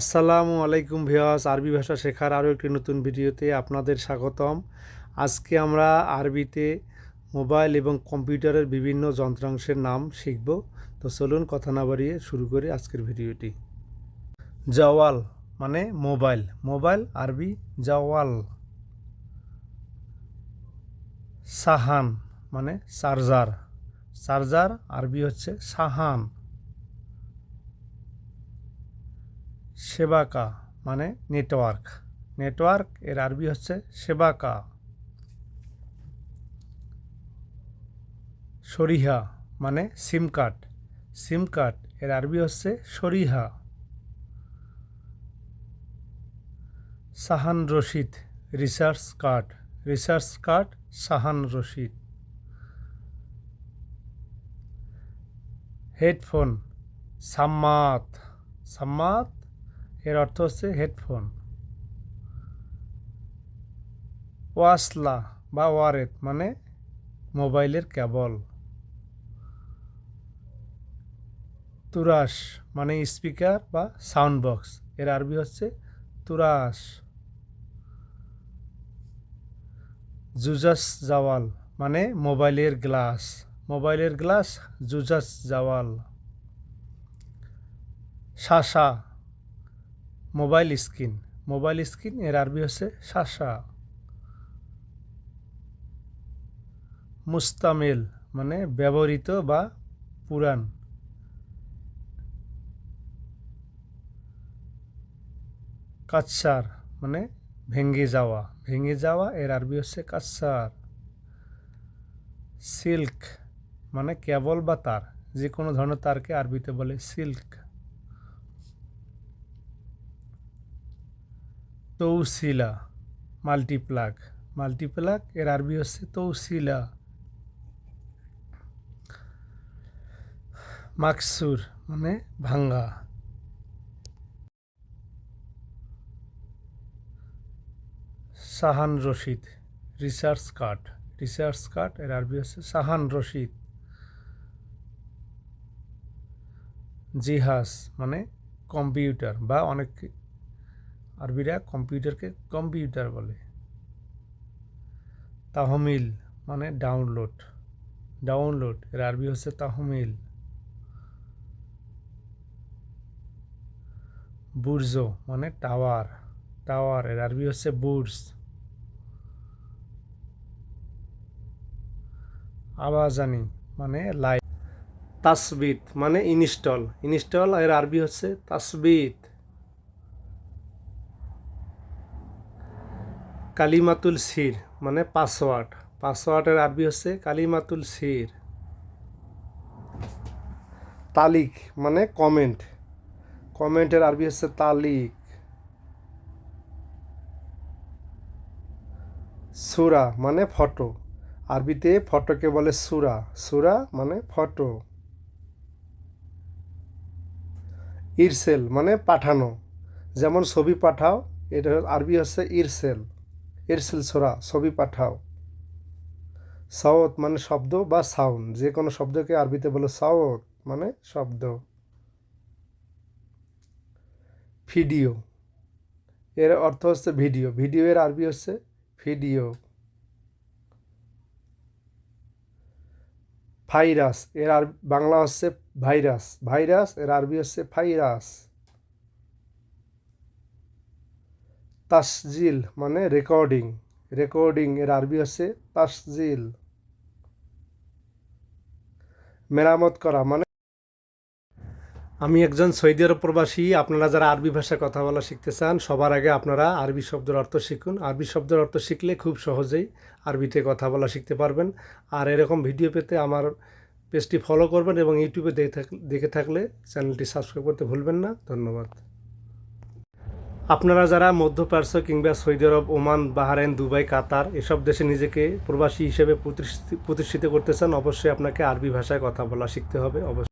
আসসালামু আলাইকুম ভিওয়াস আরবি ভাষা শেখার আরও একটি নতুন ভিডিওতে আপনাদের স্বাগতম। আজকে আমরা আরবিতে মোবাইল এবং কম্পিউটারের বিভিন্ন যন্ত্রাংশের নাম শিখব। তো চলুন কথা না বাড়িয়ে শুরু করি আজকের ভিডিওটি। জওয়াল মানে মোবাইল মোবাইল আরবি জওয়াল। সাহান মানে চার্জার চার্জার আরবি হচ্ছে সাহান। সেবাকা মানে নেটওয়ার্ক নেটওয়ার্ক এর আরবি হচ্ছে সেবাকা। সরিহা মানে সিম কার্ড সিম কার্ড এর আরবি হচ্ছে সরিহা। সাহান রশিদ রিসার্চ কার্ড রিসার্চ কার্ড সাহান রশিদ। হেডফোন সাম্মাত। সাম্মাত এর অর্থ হচ্ছে হেডফোন। ওয়াসলা বা ওয়ারেত মানে মোবাইলের কেবল। তুরাস মানে স্পিকার বা সাউন্ড বক্স, এর আরবি হচ্ছে তুরাস জুজাস জাওয়াল মানে মোবাইলের গ্লাস মোবাইলের গ্লাস জুজাস জাওয়াল। শাসা মোবাইল স্ক্রিন। মোবাইল স্ক্রিন এর আরবি হচ্ছে শাসা মুস্তামিল মানে ব্যবহৃত বা পুরান কাচ্চার মানে ভেঙে যাওয়া। ভেঙে যাওয়া এর আরবি হচ্ছে কাচ্চার সিল্ক মানে কেবল বা তার। যে কোনো ধরনের তারকে আরবিতে বলে সিল্ক। তৌসিলা, মাল্টিপ্লাগ। মাল্টিপ্লাগ, এর আরবি হচ্ছে তৌসিলা। মাকসুর মানে ভাঙ্গা। সাহান রশিদ, রিসার্চ কার্ড। রিসার্চ কার্ড, এর আরবি হচ্ছে সাহান রশিদ। জিহাস মানে কম্পিউটার বা অনেক আরবিরা কম্পিউটারকে কম্পিউটার বলে। তাহমিল মানে ডাউনলোড। ডাউনলোড, এর আরবি হচ্ছে তাহমিল। বুর্জ মানে টাওয়ার। টাওয়ার, এর আরবি হচ্ছে বুর্জ। আওয়াজানি মানে লাইট। তাসবিত মানে ইনস্টল। ইনস্টল, এর আরবি হচ্ছে তাসবিত। কালিমাতুল সির মানে পাসওয়ার্ড পাসওয়ার্ডের আরবি হচ্ছে কালিমাতুল সির। তালিক মানে কমেন্ট কমেন্টের আরবি হচ্ছে তালিক। সুরা মানে ফটো। আরবিতে ফটোকে বলে সুরা। সুরা মানে ফটো। ইরসেল মানে পাঠানো। যেমন ছবি পাঠাও এটা আরবি হচ্ছে ইরসেল। এরসেল ছোড়া ছবি পাঠাও। সাওত মানে শব্দ বা সাউন্ড, যে কোনো শব্দকে আরবিতে বলে সাওত মানে শব্দ। ভিডিও, এর অর্থ হচ্ছে ভিডিও ভিডিও এর আরবি হচ্ছে ভিডিও। ভাইরাস, এর আর বাংলা হচ্ছে ভাইরাস ভাইরাস এর আরবি হচ্ছে ভাইরাস। তাসজিল মানে রেকর্ডিং রেকর্ডিং এর আরবি হচ্ছে তাসজিল। মেরামত করা মানে আমি একজন সৌদি আরব প্রবাসী, আপনারা যারা আরবি ভাষায় কথা বলা শিখতে চান, সবার আগে আপনারা আরবি শব্দের অর্থ শিখুন। আরবি শব্দের অর্থ শিখলে খুব সহজেই আরবিতে কথা বলা শিখতে পারবেন। আর এরকম ভিডিও পেতে আমার পেজটি ফলো করবেন এবং ইউটিউবে দেখে থাকলে দেখে থাকলে চ্যানেলটি সাবস্ক্রাইব করতে ভুলবেন না। ধন্যবাদ। আপনারা যারা মধ্যপ্রাচ্য কিংবা সৌদি আরব, ওমান বাহারেন দুবাই, কাতার এসব দেশে নিজেকে প্রবাসী হিসেবে প্রতিষ্ঠিত করতে চান, অবশ্যই আপনাকে আরবি ভাষায় কথা বলা শিখতে হবে, অবশ্যই।